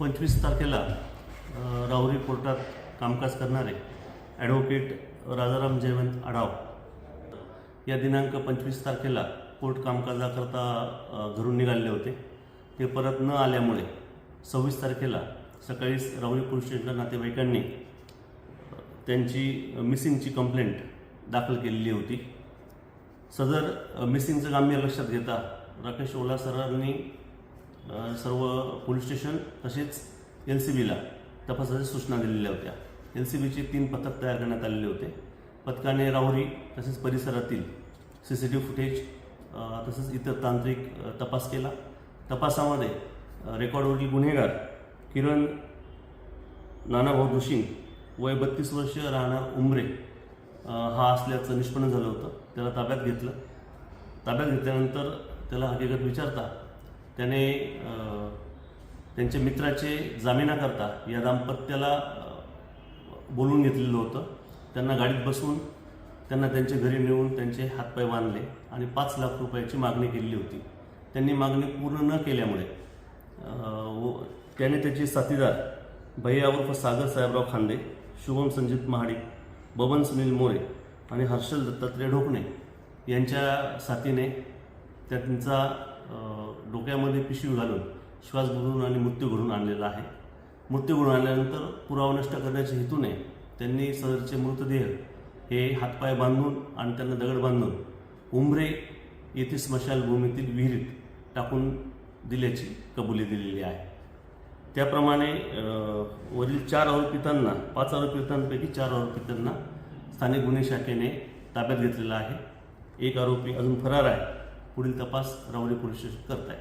पंचवीस तारखेला राहुरी कोर्टात कामकाज करणारे ॲडव्होकेट राजाराम जयवंत आढाव. या दिनांक पंचवीस तारखेला कोर्ट कामकाजाकरता घरून निघाले होते. ते परत न आल्यामुळे सव्वीस तारखेला सकाळी राहुरी पोलीस स्टेशनच्या नातेवाईकांनी त्यांची मिसिंगची कंप्लेंट दाखल केलेली होती. सदर मिसिंगचं मिसिंगचं गांभीर्य लक्षात घेता राकेश ओला सरांनी सर्व पोलीस स्टेशन तसेच एल सी बीला तपासाच्या सूचना दिलेल्या होत्या. एल सी बीचे तीन पथक तयार करण्यात आलेले होते. पथकाने राहुरी तसेच परिसरातील C C T V footage तसेच इतर तांत्रिक तपास केला. तपासामध्ये रेकॉर्डवरील गुन्हेगार किरण नानाभाऊ जोशी वय बत्तीस वर्ष राहणार उमरे हा असल्याचं निष्पन्न झालं होतं. त्याला ताब्यात घेतलं. ताब्यात घेतल्यानंतर त्याला हकीकत विचारता त्याने त्यांच्या मित्राचे जामिनाकरता या दाम्पत्याला बोलून घेतलेलं होतं. त्यांना गाडीत बसवून त्यांना त्यांच्या घरी नेऊन त्यांचे हातपाय बांधले आणि पाच लाख रुपयाची मागणी केलेली होती. त्यांनी मागणी पूर्ण न केल्यामुळे व- त्याने त्याचे साथीदार भैया उर्फ सागर साहेबराव खांदे शुभम संजित महाडिक बबन सुनील मोरे आणि हर्षल दत्तात्रय ढोकणे यांच्या साथीने त्यांचा डोक्यामध्ये पिशवी घालून श्वास बुडवून आणि मृत्यू घडून आणलेला आहे. मृत्यू घडून आणल्यानंतर पुरावा नष्ट करण्याच्या हेतूने त्यांनी सदरचे मृतदेह हे हातपाय बांधून आणि त्यांना दगड बांधून उमरे येथे स्मशानभूमीतील विहिरीत टाकून दिल्याची कबुली दिलेली आहे. त्याप्रमाणे वरील चार आरोपितांना पाच आरोपितांपैकी चार आरोपितांना स्थानिक गुन्हे शाखेने ताब्यात घेतलेला आहे. एक आरोपी अजून फरार आहे. पुढील तपास रावली पोलीस स्टेशन करत आहे